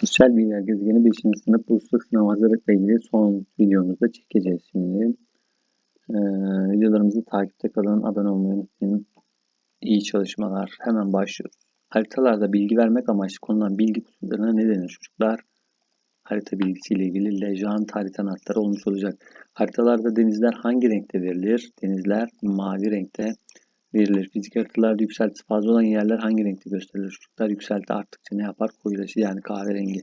Sosyal Bilgiler Gezegeni 5. sınıf bursluluk sınav hazırlıkla ilgili son videomuzda çekeceğiz şimdi. Ee, videolarımızı takipte kalın, abone olmayı unutmayın. İyi çalışmalar. Hemen başlıyoruz. Haritalarda bilgi vermek amaçlı konulan bilgi kutularına ne denir çocuklar? Harita bilgisiyle ilgili lejant harita notları olmuş olacak. Haritalarda denizler hangi renkte verilir? Denizler mavi renkte verilir. Fizik haritalarda yükseltisi fazla olan yerler hangi renkte gösterilir? Çocuklar yükselti arttıkça ne yapar? Koyulaşır yani kahverengi.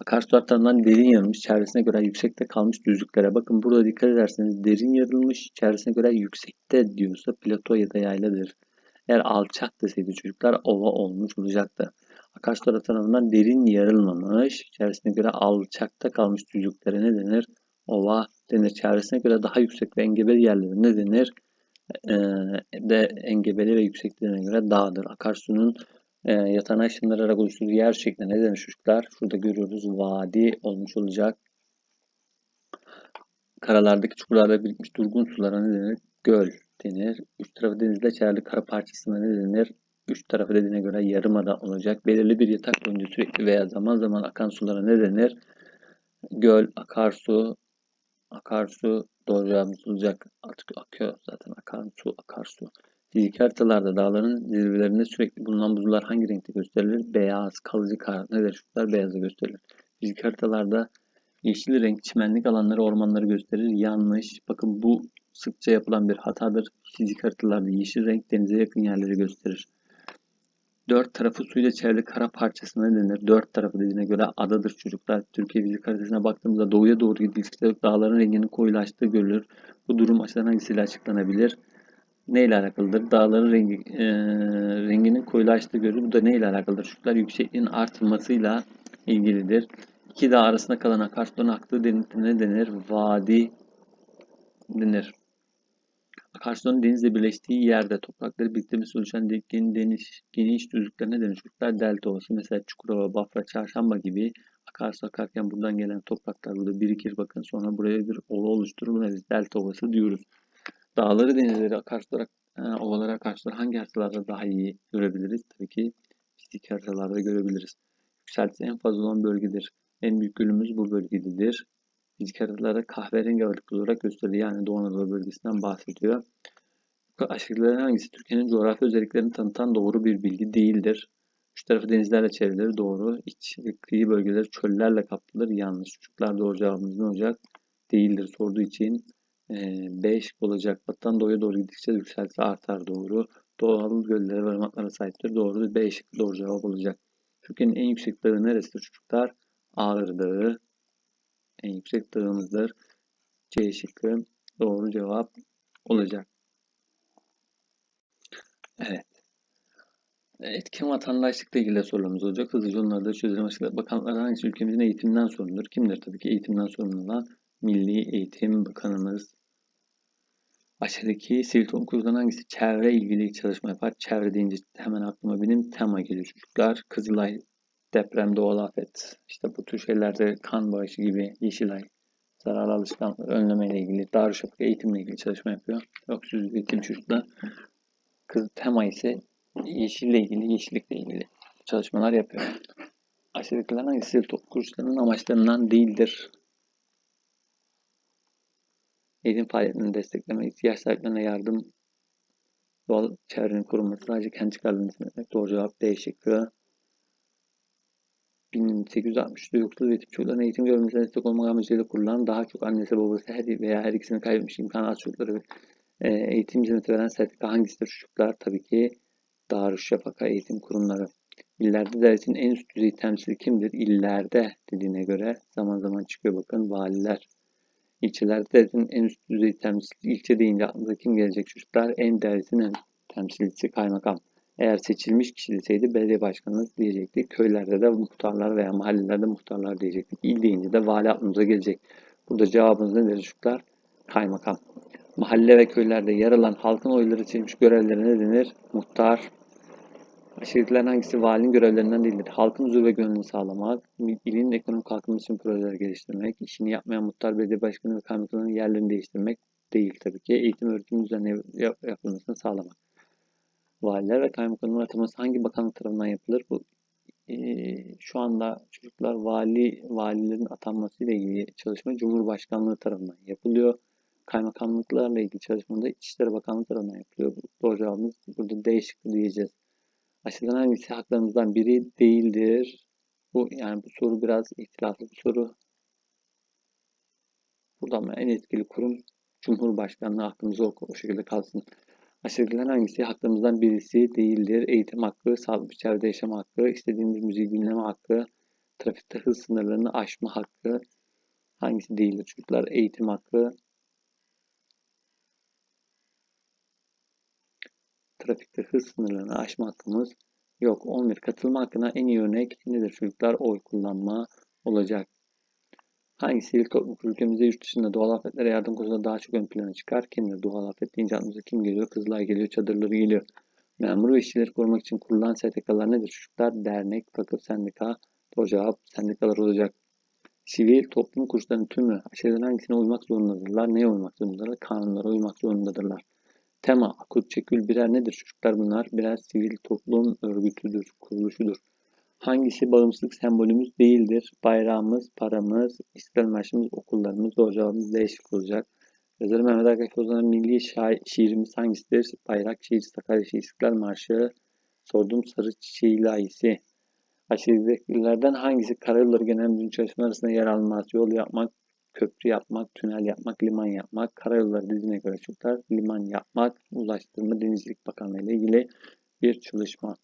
Akarsu hatlarından derin yarılmış, çevresine göre yüksekte kalmış düzlüklere. Bakın burada dikkat ederseniz derin yarılmış, çevresine göre yüksekte diyorsa plato ya da yayladır. Eğer alçak deseydi çocuklar ova olmuş olacaktı. Akarsular tarafından derin yarılmamış, çevresine göre alçakta kalmış düzlüklere ne denir? Ova denir. Çevresine göre daha yüksek ve engebeli yerlere ne denir? De engebeli ve yüksekliğine göre dağdır. Akarsunun e, yatağına ışındırarak oluşturduğu yer şeklinde ne denir çocuklar? Şurada görüyoruz vadi olmuş olacak. Karalardaki çukurlarda birikmiş durgun sulara ne denir? Göl denir. Üç tarafı denizle çevrili kara parçasına ne denir? Üç tarafı dediğine göre yarımada olacak. Belirli bir yatak boyunca sürekli veya zaman zaman akan sulara ne denir? Göl, akarsu, akarsu doğru cevabımız olacak. Artık akıyor zaten akan su, akarsu. Fizik haritalarda dağların zirvelerinde sürekli bulunan buzullar hangi renkte gösterilir? Beyaz, kalıcı kar. Ne der çocuklar? Beyazı gösterilir. Fizik haritalarda yeşil renk çimenlik alanları, ormanları gösterir. Yanlış. Bakın bu sıkça yapılan bir hatadır. Fizik haritalarda yeşil renk denize yakın yerleri gösterir. Dört tarafı suyla çevrili kara parçasına ne denir? Dört tarafı dediğine göre adadır çocuklar. Türkiye fizik haritasına baktığımızda doğuya doğru gidildikçe dağların renginin koyulaştığı görülür. Bu durum aşağıdan hangisiyle açıklanabilir? Neyle alakalıdır? Dağların rengi, e, renginin koyulaştığı görülür. Bu da neyle alakalıdır? Çocuklar yüksekliğin artmasıyla ilgilidir. İki dağ arasında kalan akarsuların aktığı denir? Vadi denir. Akarsuların denizle birleştiği yerde toprakları biriktirmesi oluşan derin geniş, geniş düzlüklerine. Çocuklar delta ovası mesela Çukurova, Bafra, Çarşamba gibi akarsu akarken buradan gelen topraklar burada birikir bakın sonra buraya bir ova oluşturur. Buna biz delta ovası diyoruz. Dağları, denizleri, akarsulara, e, ovalara, akarsuları hangi haritalarda daha iyi görebiliriz? Tabii ki fizik haritalarda görebiliriz. Yükseltisi en fazla olan bölgedir. En büyük gölümüz bu bölgededir. Haritalarda kahverengi ağırlıklı olarak gösteriyor. Yani Doğu Anadolu bölgesinden bahsediyor. Aşağıdakilerden hangisi Türkiye'nin coğrafi özelliklerini tanıtan doğru bir bilgi değildir? Üç tarafı denizlerle çevrilir doğru. İç kıyı bölgeleri çöllerle kaplıdır. Yanlış. Çocuklar doğru cevabımız ne olacak? Değildir sorduğu için 5 olacak. Batıdan doğuya doğru gidtikçe yükselti artar doğru. Doğal göllere ve ırmaklara sahiptir. Doğru. B şıkkı doğru cevap olacak. Türkiye'nin en yüksek dağı neresidir çocuklar? Ağrı Dağı. En yüksek dağımızdır. C şıkkı doğru cevap olacak. Evet. Etkin vatandaşlıkla ilgili sorularımız olacak. Hızlıca onları da çözelim. Bakanlardan hangisi ülkemizin eğitimden sorumludur? Kimdir? Tabii ki eğitimden sorumlu olan Milli Eğitim Bakanımız. Aşağıdaki sivil toplum kurulundan hangisi çevre ilgili çalışma yapar? Çevre deyince hemen aklıma benim tema geliyor çocuklar. Kızılay, deprem, doğal afet, işte bu tür şeylerde kan bağışı gibi Yeşilay, zararlı alışkanlıkları önleme ile ilgili, Darüşşafaka eğitimle ilgili çalışma yapıyor. Öksüzlük eğitim çocuklar. Kız tema ise yeşille ilgili, yeşillikle ilgili çalışmalar yapıyor. Aşağıdakilerden hangisi sivil toplum kuruluşlarının amaçlarından değildir? Eğitim faaliyetlerini desteklemek, ihtiyaç sahiplerine yardım, doğal çevrenin korunması, sadece kendi çıkarlarını. Doğru cevap D şıkkı. 1860'da yoksul ve çocukların eğitim görmesine destek olmak amacıyla kurulan daha çok annesi babası her veya her ikisini kaybetmiş imkanı az çocukları e, eğitim hizmeti veren sertifika hangisidir çocuklar? Tabii ki Darüşşafaka eğitim kurumları. İllerde devletin en üst düzey temsili kimdir? İllerde dediğine göre zaman zaman çıkıyor bakın valiler. İlçelerde devletin en üst düzey temsilcisi ilçe deyince aklınıza kim gelecek çocuklar? En devletin temsilcisi kaymakam. Eğer seçilmiş kişi deseydi belediye başkanınız diyecekti. Köylerde de muhtarlar veya mahallelerde muhtarlar diyecektik. İl deyince de vali aklımıza gelecek. Burada cevabımız nedir çocuklar? Kaymakam. Mahalle ve köylerde yer alan halkın oyları seçilmiş görevlerine ne denir? Muhtar, Aşağıdakilerin hangisi valinin görevlerinden değildir? Halkın huzur ve gönlünü sağlamak, ilin ekonomik kalkınması için projeler geliştirmek, işini yapmayan muhtar belediye başkanı ve kaymakamların yerlerini değiştirmek değil tabii ki. Eğitim öğretim düzenli yapılmasını sağlamak. Valiler ve kaymakamların atılması hangi bakanlık tarafından yapılır? Bu eee, şu anda çocuklar vali valilerin atanmasıyla ilgili çalışma Cumhurbaşkanlığı tarafından yapılıyor. Kaymakamlıklarla ilgili çalışma da İçişleri Bakanlığı tarafından yapılıyor. Doğru cevabımız burada D şıkkı diyeceğiz. Aşağıdan hangisi haklarımızdan biri değildir? Bu yani bu soru biraz ihtilaflı bir soru. Buradan en etkili kurum Cumhurbaşkanlığı hakkımızda o, o şekilde kalsın. Aşağıdakilerden hangisi haklarımızdan birisi değildir? Eğitim hakkı, sağlıklı çevrede yaşama hakkı, istediğimiz müziği dinleme hakkı, trafikte hız sınırlarını aşma hakkı. Hangisi değildir çocuklar? Eğitim hakkı, trafikte hız sınırlarını aşma hakkımız yok. 11. Katılma hakkına en iyi örnek nedir çocuklar? Oy kullanma olacak. Hangi sivil toplum kuruluşu ülkemizde yurt dışında doğal afetlere yardım konusunda daha çok ön plana çıkar? Kimdir? Doğal afet deyince aklımıza kim geliyor? Kızılay geliyor, çadırları geliyor. Memur ve işçileri korumak için kurulan STK'lar nedir çocuklar? Dernek, vakıf, sendika. Doğru cevap sendikalar olacak. Sivil toplum kuruluşlarının tümü aşağıdan hangisine uymak zorundadırlar? Neye uymak zorundadırlar? Kanunlara uymak zorundadırlar. Tema, akut, çekül birer nedir çocuklar bunlar? Birer sivil toplum örgütüdür, kuruluşudur. Hangisi bağımsızlık sembolümüz değildir? Bayrağımız, paramız, İstiklal Marşımız, okullarımız. Doğru cevabımız değişik olacak. Yazarı Mehmet Akif Ozan'ın milli şiirimiz hangisidir? Bayrak şiir, Sakarya şiir, İstiklal Marşı. Sordum Sarı Çiçeği layisi. Aşağıdakilerden hangisi karayolları genel müdürlüğü çalışmaları arasında yer almaz? Yol yapmak, köprü yapmak, tünel yapmak, liman yapmak, karayolları dediğine göre çocuklar liman yapmak, ulaştırma, denizcilik bakanlığı ile ilgili bir çalışma.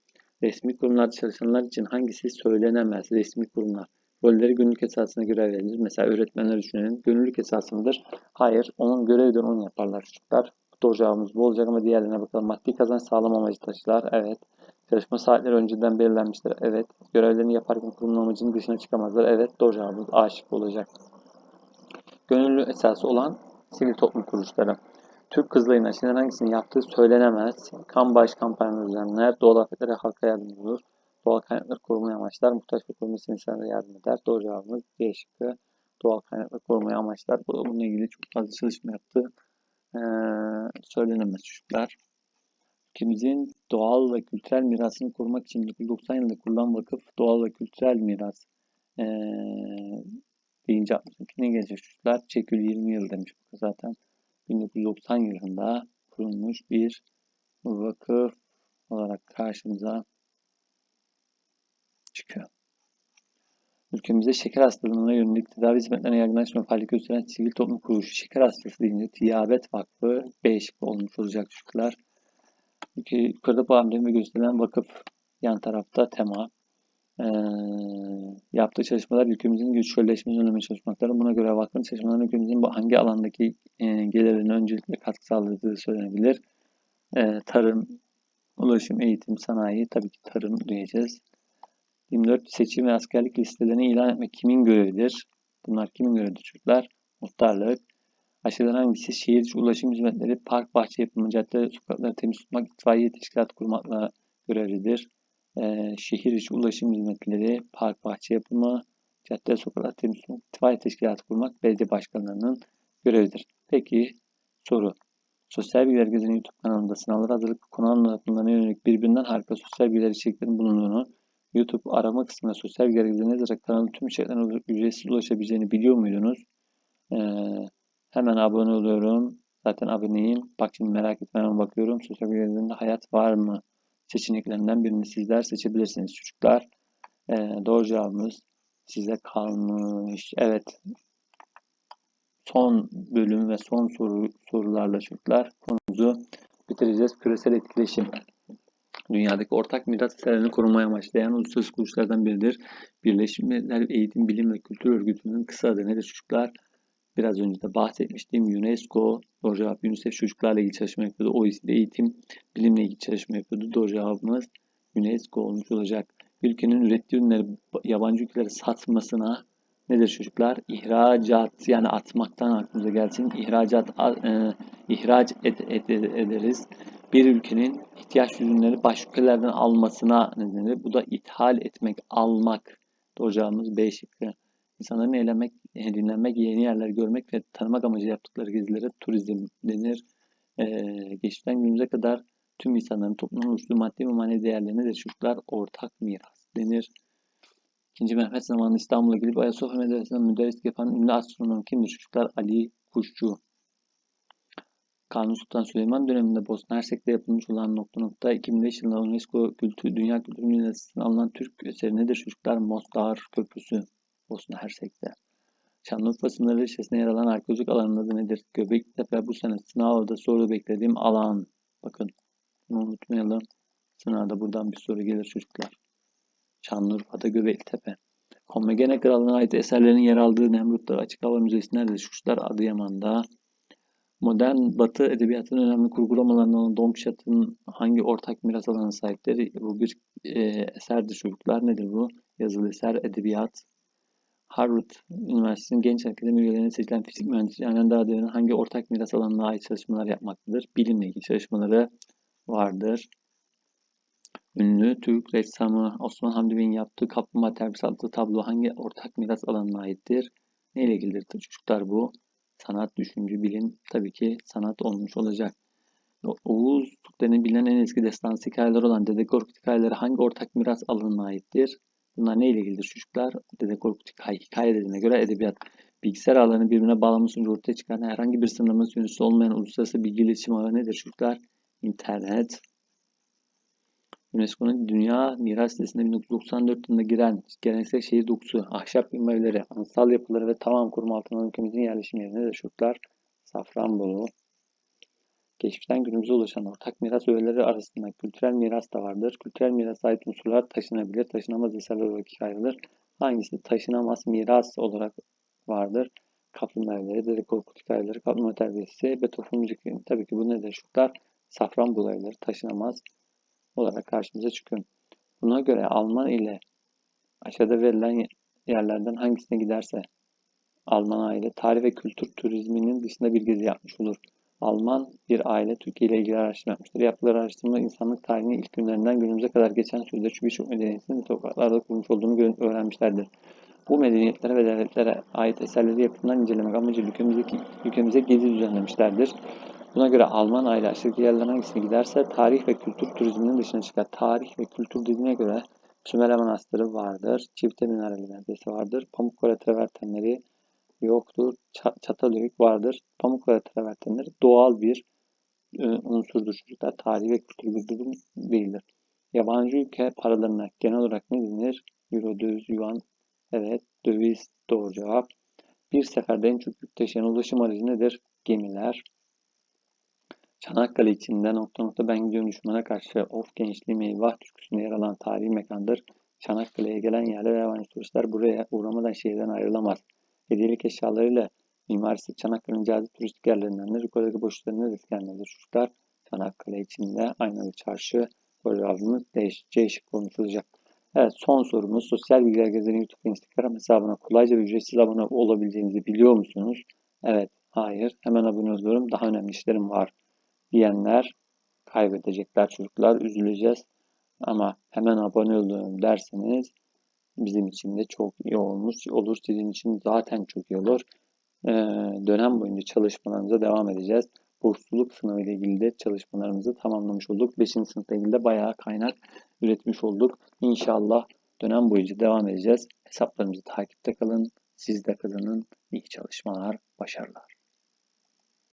Resmi kurumlarda çalışanlar için hangisi söylenemez? Resmi kurumlar. Rolleri gönüllülük esasına göre verilir. Mesela öğretmenler düşünelim. Gönüllülük esası mıdır? Hayır. Onun görevidir. Onu yaparlar çocuklar. Doğru cevabımız bu olacak ama diğerlerine bakalım. Maddi kazanç sağlam amacı taşılar. Evet. Çalışma saatleri önceden belirlenmiştir. Evet. Görevlerini yaparken kurumun amacının dışına çıkamazlar. Evet. Doğru cevabımız A şıkkı olacak. Gönüllü esası olan sivil toplum kuruluşları. Türk Kızılay'ın aşıların hangisini yaptığı söylenemez. Kan bağış kampanyaları düzenler, doğal afetlere halka yardımcı olur. Doğal kaynakları korumaya amaçlar, muhtaç ve korunması insanlara yardım eder. Doğru cevabımız C şıkkı. Doğal kaynakları korumaya amaçlar. Bu bununla ilgili çok fazla çalışma yaptı. Ee, söylenemez çocuklar. Ülkemizin doğal ve kültürel mirasını korumak için 1990 yılında kurulan vakıf doğal ve kültürel miras ee, deyince aklımıza ne gelecek çocuklar? Çekül 20 yıl demiş zaten. 1990 yılında kurulmuş bir vakıf olarak karşımıza çıkıyor. Ülkemizde şeker hastalığına yönelik tedavi hizmetlerine yaygınlaşma faaliyet gösteren sivil toplum kuruluşu şeker hastası deyince Tiyabet Vakfı B şıkkı olmuş olacak çocuklar. Ülke, yukarıda bu amblemi gösterilen vakıf yan tarafta tema. Ee, yaptığı çalışmalar ülkemizin güçleşmesini önlemeye çalışmaktadır. Buna göre vakfın çalışmalarının bu hangi alandaki e, öncelikle katkı sağladığı söylenebilir. E, tarım, ulaşım, eğitim, sanayi, tabii ki tarım diyeceğiz. 24 seçim ve askerlik listelerini ilan etmek kimin görevidir? Bunlar kimin görevidir çocuklar? Muhtarlık. Aşağıdan hangisi şehir içi ulaşım hizmetleri, park, bahçe yapımı, cadde, sokakları temiz tutmak, itfaiye teşkilat kurmakla görevlidir. Ee, şehir içi ulaşım hizmetleri, park, bahçe yapımı, cadde, sokaklar temiz tutmak, itfaiye teşkilatı kurmak belediye başkanlarının görevidir. Peki soru. Sosyal Bilgiler Gezi'nin YouTube kanalında sınavlara hazırlık konu anlatımlarına yönelik birbirinden harika sosyal bilgiler içeriklerinin bulunduğunu, YouTube arama kısmında sosyal bilgiler Gezi'ne yazarak kanalın tüm içeriklerine ücretsiz ulaşabileceğini biliyor muydunuz? Ee, hemen abone oluyorum. Zaten aboneyim. Bak şimdi merak etme hemen bakıyorum. Sosyal bilgiler hayat var mı? Seçeneklerinden birini sizler seçebilirsiniz çocuklar. Ee, doğru cevabımız size kalmış. Evet son bölüm ve son soru sorularla çocuklar konumuzu bitireceğiz. Küresel etkileşim. Dünyadaki ortak miras eserlerini korumaya amaçlayan uluslararası kuruluşlardan biridir. Birleşmiş Milletler Eğitim, Bilim ve Kültür Örgütü'nün kısa adı nedir çocuklar? Biraz önce de bahsetmiştim. UNESCO, doğru cevap UNICEF çocuklarla ilgili çalışma yapıyordu. OECD eğitim, bilimle ilgili çalışma yapıyordu. Doğru UNESCO olmuş olacak. Ülkenin ürettiği ürünleri yabancı ülkelere satmasına nedir çocuklar? İhracat yani atmaktan aklımıza gelsin. İhracat e, ihraç ed, ed, ederiz. Bir ülkenin ihtiyaç ürünleri başka ülkelerden almasına nedeni bu da ithal etmek, almak. Doğru cevabımız B şıkkı. İnsanların eğlenmek, dinlenmek, yeni yerler görmek ve tanımak amacı yaptıkları gezilere turizm denir. Ee, geçmişten günümüze kadar tüm insanların toplumun oluşturduğu maddi ve manevi değerlerine de çocuklar ortak miras denir. İkinci Mehmet zamanında İstanbul'a gelip Ayasofya Medresesi'nde müderrislik yapan ünlü astronom kimdir? Çocuklar Ali Kuşçu. Kanuni Sultan Süleyman döneminde Bosna Hersek'te yapılmış olan nokta nokta 2005 yılında UNESCO Kültür, Dünya Kültür Mirası'na alınan Türk eseri nedir çocuklar? Mostar Köprüsü Bosna Hersek'te. Şanlıurfa sınırları içerisinde yer alan arkeolojik alanın adı nedir? Göbektepe bu sene sınavda soru beklediğim alan. Bakın bunu unutmayalım. Sınavda buradan bir soru gelir çocuklar. Şanlıurfa'da Göbektepe. Komagene Krallığı'na ait eserlerin yer aldığı Nemrutlar Açık Hava Müzesi nerededir çocuklar? Adıyaman'da. Modern Batı edebiyatının önemli kurgu romanlarından olan Quixote'ın hangi ortak miras alanına sahiptir? Bu bir e, eserdir çocuklar. Nedir bu? Yazılı eser, edebiyat. Harvard Üniversitesi'nin genç akademi üyelerine seçilen fizik mühendisi Canan Dağdevi'nin hangi ortak miras alanına ait çalışmalar yapmaktadır? Bilimle ilgili çalışmaları vardır. Ünlü Türk ressamı Osman Hamdi Bey'in yaptığı Kaplumbağa Terbiyesi adlı tablo hangi ortak miras alanına aittir? Ne ilgilidir çocuklar bu? Sanat, düşünce, bilim tabii ki sanat olmuş olacak. Oğuz Türklerinin bilinen en eski destansı hikayeler olan Dede Korkut hikayeleri hangi ortak miras alanına aittir? Bunlar ne ile ilgilidir çocuklar? Dede Korkut hikaye, dediğine göre edebiyat. Bilgisayar ağlarını birbirine bağlaması sonucu ortaya çıkan herhangi bir sınırlama yönüsü olmayan uluslararası bilgi iletişim ağı nedir çocuklar? İnternet. UNESCO'nun Dünya Miras Listesi'ne 1994 yılında giren geleneksel şehir dokusu, ahşap mimarları, anıtsal yapıları ve tamam koruma altına ülkemizin yerleşim yeri nedir çocuklar? Safranbolu. Geçmişten günümüze ulaşan ortak miras öğeleri arasında kültürel miras da vardır. Kültürel mirasa ait unsurlar taşınabilir, taşınamaz eserler olarak ikiye ayrılır. Hangisi taşınamaz miras olarak vardır? Kaplumbağa evleri, Dede Korkut hikayeleri, kaplumbağa terbiyesi, Beethoven müzik Tabii ki bu nedir çocuklar? Safranbolu evleri taşınamaz olarak karşımıza çıkıyor. Buna göre Alman ile aşağıda verilen yerlerden hangisine giderse Alman aile tarih ve kültür turizminin dışında bir gezi yapmış olur. Alman bir aile Türkiye ile ilgili araştırma yapmıştır. Yaptıkları araştırma insanlık tarihinin ilk günlerinden günümüze kadar geçen sürede şu birçok medeniyetin topraklarda kurmuş olduğunu öğrenmişlerdir. Bu medeniyetlere ve devletlere ait eserleri yakından incelemek amacıyla ülkemizdeki, ülkemize gezi düzenlemişlerdir. Buna göre Alman aile aşağıdaki yerlerden hangisine giderse tarih ve kültür turizminin dışına çıkar. Tarih ve kültür dediğine göre Sümele Manastırı vardır. Çifte Minareli Medrese vardır. Pamukkale travertenleri yoktur. Çatalhöyük vardır. Pamukkale travertenleri doğal bir e, unsurdur çocuklar. Tarih ve kültür bir durum değildir. Yabancı ülke paralarına genel olarak ne denir? Euro, döviz, yuan. Evet, döviz doğru cevap. Bir seferde en çok yük taşıyan ulaşım aracı nedir? Gemiler. Çanakkale içinde nokta nokta ben gidiyorum düşmana karşı of gençliğim eyvah türküsünde yer alan tarihi mekandır. Çanakkale'ye gelen yerli ve yabancı turistler buraya uğramadan şehirden ayrılamaz. Hediyelik eşyalarıyla mimarisi Çanakkale'nin cazip turistik yerlerindendir. Yukarıdaki boşluklarında risklenmedir. Çocuklar Çanakkale içinde aynalı çarşı programımız C şık konuşulacak. Evet son sorumuz sosyal bilgiler gezeni YouTube ve Instagram hesabına kolayca ve ücretsiz abone olabileceğinizi biliyor musunuz? Evet, hayır. Hemen abone oluyorum. Daha önemli işlerim var diyenler kaybedecekler çocuklar. Üzüleceğiz. Ama hemen abone oluyorum derseniz bizim için de çok iyi olmuş olur. Sizin için zaten çok iyi olur. Ee, dönem boyunca çalışmalarımıza devam edeceğiz. Bursluluk sınavı ile ilgili de çalışmalarımızı tamamlamış olduk. 5. sınıfla ilgili de bayağı kaynak üretmiş olduk. İnşallah dönem boyunca devam edeceğiz. Hesaplarımızı takipte kalın. Siz de kazanın. İyi çalışmalar, başarılar.